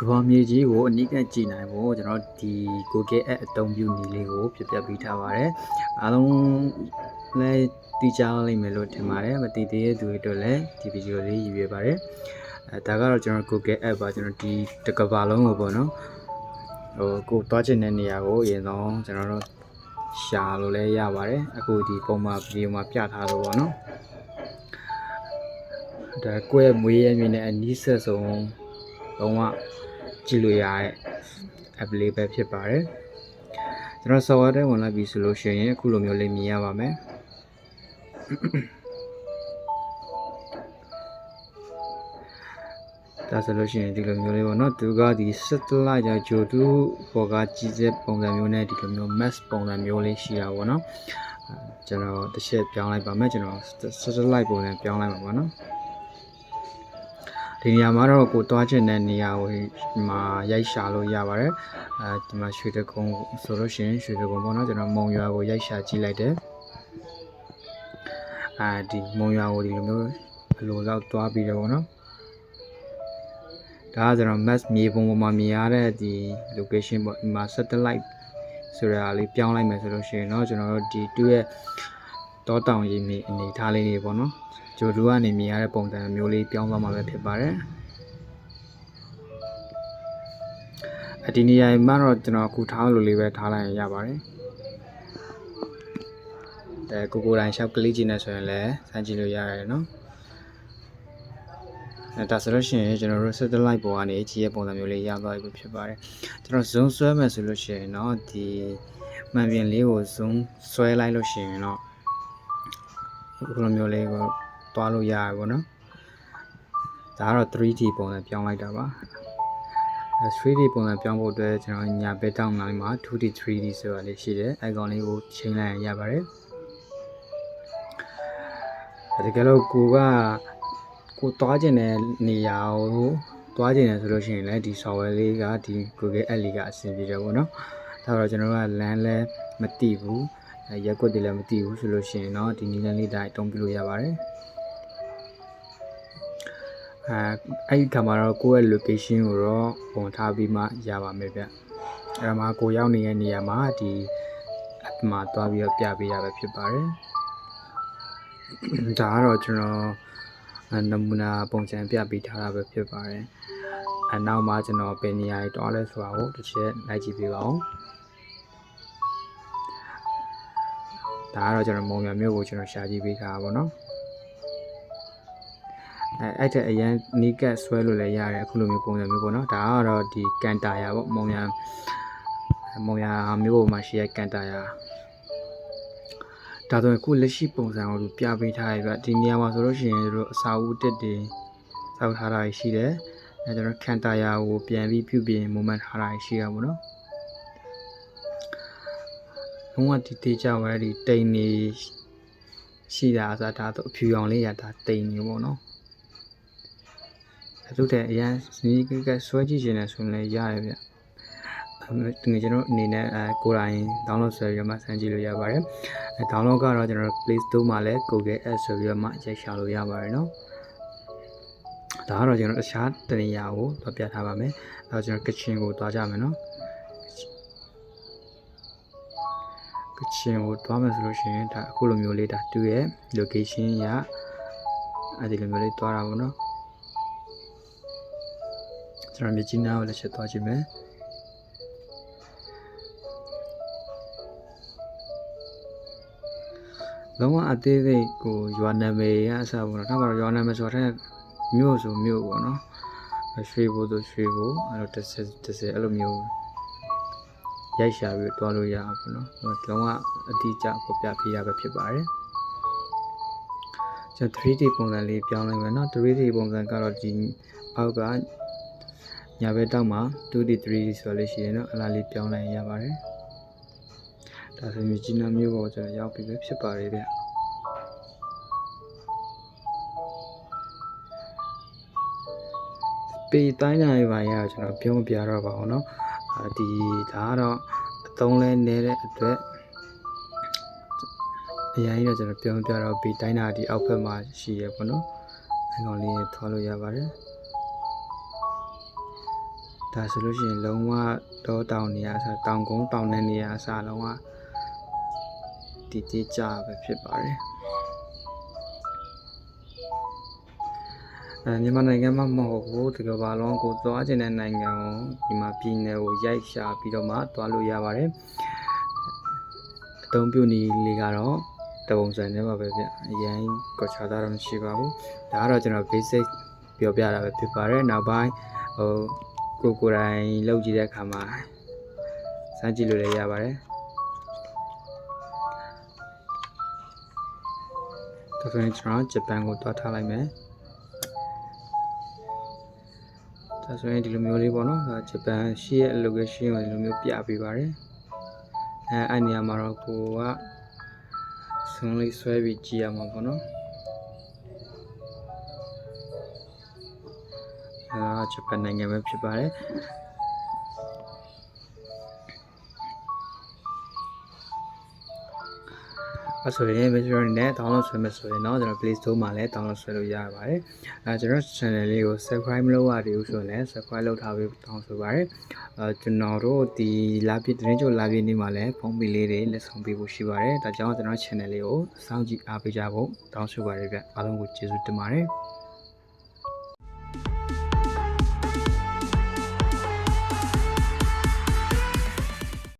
ကမ္ဘာမြေကြီးကိုအနိကကြည့်နိုင်ဖို့ကျွန်တော်ဒီ Google App အသုံးပြုနည်းလေးကိုပြပြပေးထားပါတယ်အားလုံးလည်းသိကြလိမ့်မယ်လို့ထင်ပါတယ်မသိသေးတဲ့သူတွေအတွက်လည်းဒီဗီဒီယိုလေးရည်ရွယ်ပါတယ်အဲဒါကတော့ကျွန်တော် Google App ပါကျွန်တော်ဒီတစ်ကမ္ဘာလုံးကိုပေါ့နော်ဟိုကိုသွားချင်တဲ့နေရာကိုအရင်ဆုံးကျွန်တော်တို့ရှာလို့လည်းရပါတယ်အခုဒီပုံမှာဗီဒီယိုမှာပြထားလို့ပေါ့နော်ဒါကိုယ့်ရဲ့မွေးရမြေနဲ့အနီးဆက်ဆုံးလုံးဝ ကြည့်လို့ရတဲ့ app လေးပဲဖြစ်ပါတယ်ကျွန်တော် software ထဲဝင်လာပြီဆိုလို့ရှိရင်အခုလိုမျိုးလေးမြင်ရပါမယ်ဒါဆိုလို့ရှိရင်ဒီလိုမျိုးလေးပေါ့နော်သူကဒီ satellite ကြောင့်ဂျိုတူပေါ်ကကြီးစက်ပုံစံမျိုးနဲ့ဒီလိုမျိုး mass ပုံစံမျိုးလေးရှိတာပေါ့နော်အဲကျွန်တော်တစ်ချက်ပြောင်းလိုက်ပါမယ်ကျွန်တော် satellite ပုံစံပြောင်းလိုက်ပါပါနော် ဒီနေရာမှာတော့ကိုသွားချင်တဲ့နေရာကိုဒီမှာရိုက်ရှာလို့ရပါတယ်အဲဒီမှာရွှေတကုံဆိုလို့ရှိရင်ရွှေတကုံပေါ့နော်ကျွန်တော်မုံရွာကိုရိုက်ရှာကြည့်လိုက်တယ်အဲဒီမုံရွာကိုဒီလိုမျိုးအလိုလောက်သွားပြီးတော့ပေါ့နော်ဒါကကျွန်တော် mass မြေပုံပေါ်မှာမြင်ရတဲ့ဒီ location ပေါ့ဒီမှာ satellite ဆိုတာလေးပြောင်းလိုက်မယ်ဆိုလို့ရှိရင်เนาะကျွန်တော်တို့ဒီတူရဲ့တောတောင်ရည်မြေအနေထားလေးတွေပေါ့နော် ဂျိုဒူကနေမြင်ရတဲ့ပုံစံမျိုးလေးပြောင်းသွားမှာပဲဖြစ်ပါတယ်အဒီနေရာမှာတော့ကျွန်တော်အခုထားလို့လေးပဲထားလိုက်ရပါတယ်အဲကိုကိုတိုင်းရှောက်ကလေးကြီးနဲ့ဆိုရင်လည်းစမ်းကြည့်လို့ရတယ်နော်အဲဒါဆိုလို့ရှိရင်ကျွန်တော်တို့ satellite ပေါ်ကနေကြီးရဲ့ပုံစံမျိုးလေးရသွားပြီဖြစ်ပါတယ်ကျွန်တော် zoom ဆွဲမယ်ဆိုလို့ရှိရင်တော့ဒီမှန်ပြင်လေးကို zoom ဆွဲလိုက်လို့ရှိရင်တော့အခုလိုမျိုးလေးကို သွားလို့ရတယ်ပေါ့နော်ဒါကတော့ 3D ပုံစံပြောင်းလိုက်တာပါအဲ 3D ပုံစံပြောင်းဖို့အတွက်ကျွန်တော်ညာဘက်တောင်းနိုင်မှာ 2D 3D ဆိုတာလေးရှိတယ်အဲကောင်လေးကိုချိန်လိုက်ရင်ရပါတယ်တကယ်လို့ကိုကကိုသွားကျင်တဲ့နေရာကိုသွားကျင်တယ်ဆိုလို့ရှိရင်လည်းဒီ software လေးကဒီ Google App လေးကအဆင်ပြေတယ်ပေါ့နော်ဒါတော့ကျွန်တော်က LAN လည်းမသိဘူးအဲရက်ကွက်တွေလည်းမသိဘူးဆိုလို့ရှိရင်တော့ဒီနည်းလမ်းလေးတိုင်းအသုံးပြုလို့ရပါတယ် အဲအဲ့ဒီခါမှာတော့ကိုယ့်ရဲ့ location ကိုတော့ပုံထားပြီးမှရပါမယ်ဗျအဲ့ဒါမှာကိုရောက်နေတဲ့နေရာမှာဒီ app မှာတွားပြီးတော့ပြပေးရပဲဖြစ်ပါတယ်ဒါကတော့ကျွန်တော်နမူနာပုံစံပြပေးထားတာပဲဖြစ်ပါတယ်အနောက်မှာကျွန်တော်ပင်နေရာတွေတွားလဲဆိုတာကိုတစ်ချက်လိုက်ကြည့်ပေးပါဦးဒါကတော့ကျွန်တော်မုံရမျိုးကိုကျွန်တော်ရှာကြည့်ပေးထားတာပေါ့နော် အဲအဲ့တဲ့အရန်နီးကတ်ဆွဲလို့လည်းရတယ်အခုလိုမျိုးပုံစံမျိုးပေါ့နော်ဒါကတော့ဒီကန်တာယာပေါ့မုံရမုံရမျိုးမှာရှိရကန်တာယာဒါဆိုရင်ခုလက်ရှိပုံစံကိုသူပြပေးထားရပြဒီနေရာမှာဆိုလို့ရှိရင်တို့အစာအုပ်တက်တွေစောက်ထားတာရှိတယ်အဲကျွန်တော်ကန်တာယာကိုပြန်ပြီးပြုပြင် moment ထားတာရှိရပါဘောနော်လုံးဝဒီတေးကြဝဲဒီတိန်နေရှိတာအစားဒါတော့အဖြူရောင်လေးရတာတိန်နေပေါ့နော် အဲ့တို့တဲ့အရန်စနီးကကဆွဲကြည့်ခြင်းနဲ့ဆိုရင်လည်းရတယ်ဗျငွေကျွန်တော်အနေနဲ့အဲကိုယ်တိုင် download ဆွဲပြီးမှစမ်းကြည့်လို့ရပါတယ်အဲ download ကတော့ကျွန်တော် Play Store မှာလည်း Google App ဆိုပြီးတော့မှရိုက်ရှာလို့ရပါတယ်နော်ဒါကတော့ကျွန်တော်အခြားတနေရာကိုတော့ပြထားပါမယ်အဲတော့ကျွန်တော်ကချင်ကိုသွားကြမယ်နော်ကချင်ကိုသွားမယ်ဆိုလို့ရှိရင်ဒါအခုလိုမျိုးလေးဒါတူရဲ့ location ရအဲဒီလိုမျိုးလေးသွားတာပေါ့နော် ကျွန်တော်မြကြီးနားကိုလည်းချက်သွားကြည့်မယ်လုံးဝအသေးစိတ်ကိုရွာနာမည်ရအစားပေါ့နော်ဒါမှတော့ရွာနာမည်ဆိုတော့မြို့ဆိုမြို့ပေါ့နော်ရွှေဘို့ဆိုရွှေဘို့အဲ့လိုတစ်စက်တစ်စက်အဲ့လိုမျိုးရိုက်ရှာပြီးတွားလို့ရအောင်ပေါ့နော်လုံးဝအတိအကျပေါ်ပြပြရပဲဖြစ်ပါတယ်ကျွန်တော် 3D ပုံစံလေးပြောင်းလိုက်မယ်နော် 3D ပုံစံကတော့ဒီအောက်က ညာဘက်တောက်မှာ 2D 3D ဆိုလို့ရှိရင်တော့အလားလေးပြောင်းလိုက်ရပါတယ်ဒါဆိုမြကြီးနားမျိုးပေါ်ကျွန်တော်ရောက်ပြီပဲဖြစ်ပါတယ်ဗျပေတိုင်းနိုင်ပါရကျွန်တော်ပြောမပြတော့ပါဘူးเนาะဒီဒါကတော့အသုံးလဲနေတဲ့အတွက်အရင်ကြီးတော့ကျွန်တော်ပြောမပြတော့ပေတိုင်းတာဒီအောက်ဘက်မှာရှိရပေါ့နော်အဲကောင်လေးထွားလို့ရပါတယ် ဒါဆိုလို့ရှိရင်လုံးဝတော့တောင်နေရအစားတောင်ကုန်းတောင်တဲ့နေရအစားလုံးဝတည်တည်ကြပဲဖြစ်ပါတယ်အဲမြန်မာနိုင်ငံမှာမဟုတ်ဘူးဒီကမ္ဘာလုံးကိုသွားခြင်းတဲ့နိုင်ငံကိုဒီမှာပြည်နယ်ကိုရိုက်ရှာပြီးတော့မှသွားလို့ရပါတယ်အသုံးပြုနည်းလေးကတော့တပုံစံနဲ့ပါပဲဗျအရင်ကောချာတာတော့မရှိပါဘူးဒါကတော့ကျွန်တော် basic ပြောပြတာပဲဖြစ်ပါတယ်နောက်ပိုင်းဟို ကိုကိုယ်တိုင်လုပ်ကြည့်တဲ့အခါမှာစမ်းကြည့်လို့လည်းရပါတယ်ဒါဆိုရင်ကျွန်တော်ဂျပန်ကိုတွားထားလိုက်မယ်ဒါဆိုရင်ဒီလိုမျိုးလေးပေါ့နော်ဒါဂျပန်ရှိရဲ့ location ကိုဒီလိုမျိုးပြပေးပါတယ်အဲအဲ့နေရာမှာတော့ကိုကဆုံးလေးဆွဲပြီးကြည့်ရမှာပေါ့နော် အဲဂျပန်နိုင်ငံပဲဖြစ်ပါတယ်အဲဆိုရင် Visual နဲ့ download ဆွဲမယ်ဆိုရင်တော့ကျွန်တော် Play Store မှာလည်း download ဆွဲလို့ရပါတယ်အဲကျွန်တော် channel လေးကို subscribe မလုပ်ရသေးဘူးဆိုရင်လည်း subscribe လုပ်ထားပြီးတောင်းဆိုပါတယ်အဲကျွန်တော်တို့ဒီလာပြသတင်းကြိုလာပြနေ့မှာလည်းဖုန်းပီလေးတွေလက်ဆောင်ပေးဖို့ရှိပါတယ်ဒါကြောင့်ကျွန်တော် channel လေးကိုစောင့်ကြည့်အားပေးကြဖို့တောင်းဆိုပါတယ်ဗျအားလုံးကိုကျေးဇူးတင်ပါတယ်